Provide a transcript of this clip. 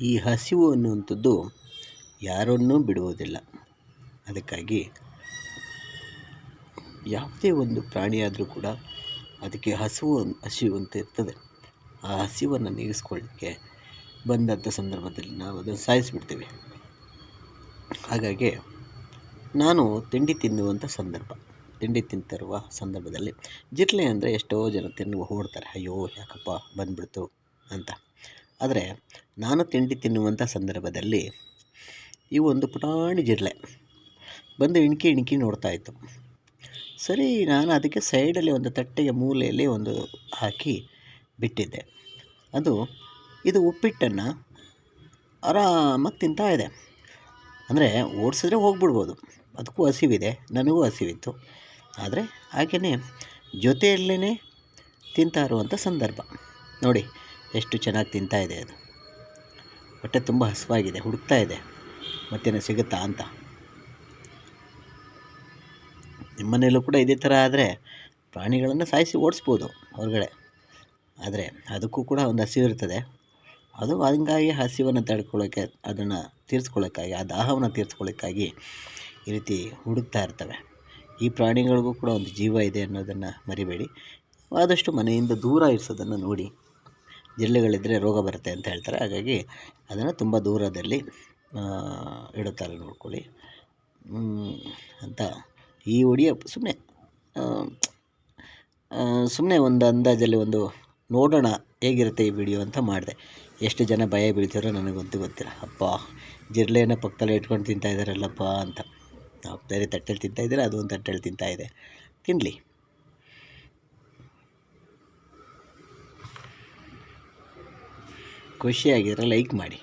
ಈ ಹಸಿವು ಅನ್ನುವಂಥದ್ದು ಯಾರನ್ನೂ ಬಿಡುವುದಿಲ್ಲ. ಅದಕ್ಕಾಗಿ ಯಾವುದೇ ಒಂದು ಪ್ರಾಣಿಯಾದರೂ ಕೂಡ ಅದಕ್ಕೆ ಹಸಿವು ಹಸಿವು ಅಂತ ಇರ್ತದೆ. ಆ ಹಸಿವನ್ನು ನೀಗಿಸ್ಕೊಳ್ಳಿಕ್ಕೆ ಬಂದಂಥ ಸಂದರ್ಭದಲ್ಲಿ ನಾವು ಅದನ್ನು ಸಾಯಿಸಿಬಿಡ್ತೀವಿ. ಹಾಗಾಗಿ ನಾನು ತಿಂಡಿ ತಿನ್ನುವಂಥ ಸಂದರ್ಭ, ತಿಂಡಿ ತಿಂತಿರುವ ಸಂದರ್ಭದಲ್ಲಿ ಜಿರಳೆ ಅಂದರೆ ಎಷ್ಟೋ ಜನ ತಿನ್ನುವ, ಓಡ್ತಾರೆ, ಅಯ್ಯೋ, ಯಾಕಪ್ಪ ಬಂದ್ಬಿಡ್ತು ಅಂತ. ಆದರೆ ನಾನು ತಿಂಡಿ ತಿನ್ನುವಂಥ ಸಂದರ್ಭದಲ್ಲಿ ಈ ಒಂದು ಪುಟಾಣಿ ಜಿರಳೆ ಬಂದು ಇಣಕಿ ಇಣಕಿ ನೋಡ್ತಾ ಇತ್ತು. ಸರಿ, ನಾನು ಅದಕ್ಕೆ ಸೈಡಲ್ಲಿ ಒಂದು ತಟ್ಟೆಯ ಮೂಲೆಯಲ್ಲಿ ಒಂದು ಹಾಕಿ ಬಿಟ್ಟಿದ್ದೆ. ಅದು, ಇದು ಉಪ್ಪಿಟ್ಟನ್ನು ಆರಾಮಾಗಿ ತಿಂತಾ ಇದೆ. ಅಂದರೆ ಓಡಿಸಿದ್ರೆ ಹೋಗ್ಬಿಡ್ಬೋದು. ಅದಕ್ಕೂ ಹಸಿವಿದೆ, ನನಗೂ ಹಸಿವಿತ್ತು. ಆದರೆ ಹಾಗೆಯೇ ಜೊತೆಯಲ್ಲೇ ತಿಂತಾ ಇರುವಂಥ ಸಂದರ್ಭ. ನೋಡಿ ಎಷ್ಟು ಚೆನ್ನಾಗಿ ತಿಂತಾ ಇದೆ ಅದು. ಹೊಟ್ಟೆ ತುಂಬ ಹಸಿವಾಗಿದೆ, ಹುಡುಕ್ತಾ ಇದೆ ಮತ್ತೇನೋ ಸಿಗುತ್ತಾ ಅಂತ. ನಿಮ್ಮನೆಯಲ್ಲೂ ಕೂಡ ಇದೇ ಥರ ಆದರೆ ಪ್ರಾಣಿಗಳನ್ನು ಸಾಯಿಸಿ ಓಡಿಸ್ಬೋದು ಹೊರಗಡೆ. ಆದರೆ ಅದಕ್ಕೂ ಕೂಡ ಒಂದು ಹಸಿವು ಇರ್ತದೆ. ಅದು ಹಂಗಾಗಿ ಹಸಿವನ್ನು ತಡ್ಕೊಳ್ಳೋಕ್ಕೆ ಅದನ್ನು ತೀರಿಸ್ಕೊಳ್ಳೋಕ್ಕಾಗಿ, ಆ ದಾಹವನ್ನು ತೀರಿಸ್ಕೊಳ್ಳೋಕ್ಕಾಗಿ ಈ ರೀತಿ ಹುಡುಕ್ತಾ ಇರ್ತವೆ. ಈ ಪ್ರಾಣಿಗಳಿಗೂ ಕೂಡ ಒಂದು ಜೀವ ಇದೆ ಅನ್ನೋದನ್ನು ಮರಿಬೇಡಿ. ಆದಷ್ಟು ಮನೆಯಿಂದ ದೂರ ಇರಿಸೋದನ್ನು ನೋಡಿ. ಜಿರಳೆಗಳಿದ್ದರೆ ರೋಗ ಬರುತ್ತೆ ಅಂತ ಹೇಳ್ತಾರೆ. ಹಾಗಾಗಿ ಅದನ್ನು ತುಂಬ ದೂರದಲ್ಲಿ ಇಡುತ್ತಾರೆ ನೋಡ್ಕೊಳ್ಳಿ. ಅಂತ. ಈ ವಿಡಿಯೋ ಸುಮ್ಮನೆ ಸುಮ್ಮನೆ ಒಂದು ಅಂದಾಜಲ್ಲಿ ಒಂದು ನೋಡೋಣ ಹೇಗಿರುತ್ತೆ ಈ ವಿಡಿಯೋ ಅಂತ ಮಾಡಿದೆ. ಎಷ್ಟು ಜನ ಭಯ ಬೀಳ್ತಾರೋ ನನಗಂತೂ ಗೊತ್ತಿಲ್ಲ. ಅಪ್ಪ ಜಿರಳೆಯನ್ನು ಪಕ್ಕದಲ್ಲಿ ಇಟ್ಕೊಂಡು ತಿಂತಾ ಇದ್ದಾರಲ್ಲಪ್ಪ ಅಂತ. ಬೇರೆ ತಟ್ಟೆಲಿ ತಿಂತಾ ಅದು ಒಂದು ತಟ್ಟೆಲಿ ತಿಂತಾಯಿದೆ ತಿನ್ನಲಿ ಖುಷಿಯಾಗಿದ್ರೆ ಲೈಕ್ ಮಾಡಿ.